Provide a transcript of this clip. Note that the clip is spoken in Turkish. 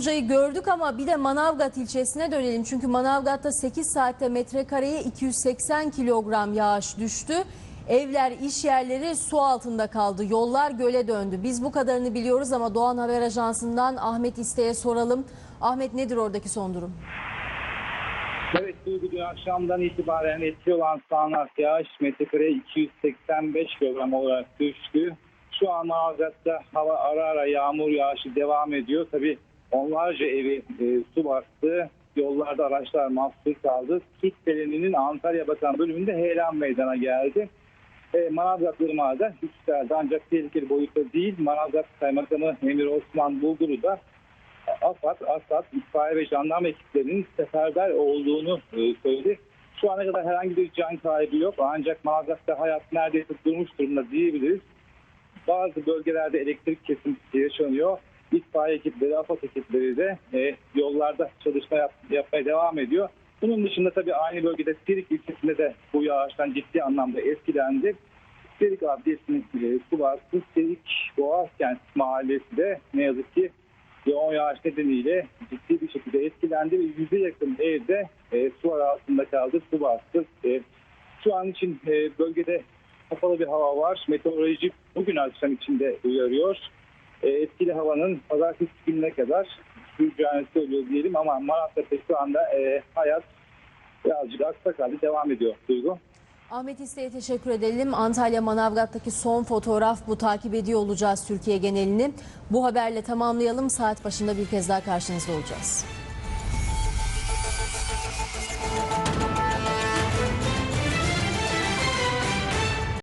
Çamlıca'yı gördük ama bir de Manavgat ilçesine dönelim. Çünkü Manavgat'ta 8 saatte metrekareye 280 kilogram yağış düştü. Evler, iş yerleri su altında kaldı. Yollar göle döndü. Biz bu kadarını biliyoruz ama Doğan Haber Ajansı'ndan Ahmet İste'ye soralım. Ahmet nedir oradaki son durum? Evet Duygu dün akşamdan itibaren etkili olan sağanak yağış metrekare 285 kilogram olarak düştü. Şu an Manavgat'ta hava ara ara yağmur yağışı devam ediyor. Tabi onlarca evi e, su bastı. Yollarda araçlar mahsur kaldı. Süt Seleni'nin Antalya Bakan bölümünde heyelan meydana geldi. E, Manavgat Irmağı da yükseldi ancak tehlikeli boyutta değil. Manavgat Kaymakamı Emir Osman Bulgur'u da AFAD, ASAD, itfaiye ve jandarma ekiplerinin seferber olduğunu e, söyledi. Şu ana kadar herhangi bir can kaybı yok ancak Manavgat'ta hayat neredeyse durmuş durumda diyebiliriz. Bazı bölgelerde elektrik kesintisi yaşanıyor. İtfaiye ekipleri, AFAD ekipleri de e, yollarda çalışma yap- yapmaya devam ediyor. Bunun dışında tabii aynı bölgede Sirik ilçesinde de bu yağıştan ciddi anlamda etkilendi. Sirik adliyesinin e, bastı. Sirik Boğazkent mahallesi de ne yazık ki yoğun yağış nedeniyle ciddi bir şekilde etkilendi ve yüze yakın evde e, su altında kaldı, su bastı. E, şu an için e, bölgede kapalı bir hava var. Meteoroloji bugün akşam içinde uyarıyor. E, etkili havanın pazartesi gününe kadar süreceğini söylüyor diyelim ama Malatya'da şu anda e, hayat birazcık aksak halde devam ediyor Duygu. Ahmet İste'ye teşekkür edelim. Antalya Manavgat'taki son fotoğraf bu takip ediyor olacağız Türkiye genelini. Bu haberle tamamlayalım. Saat başında bir kez daha karşınızda olacağız.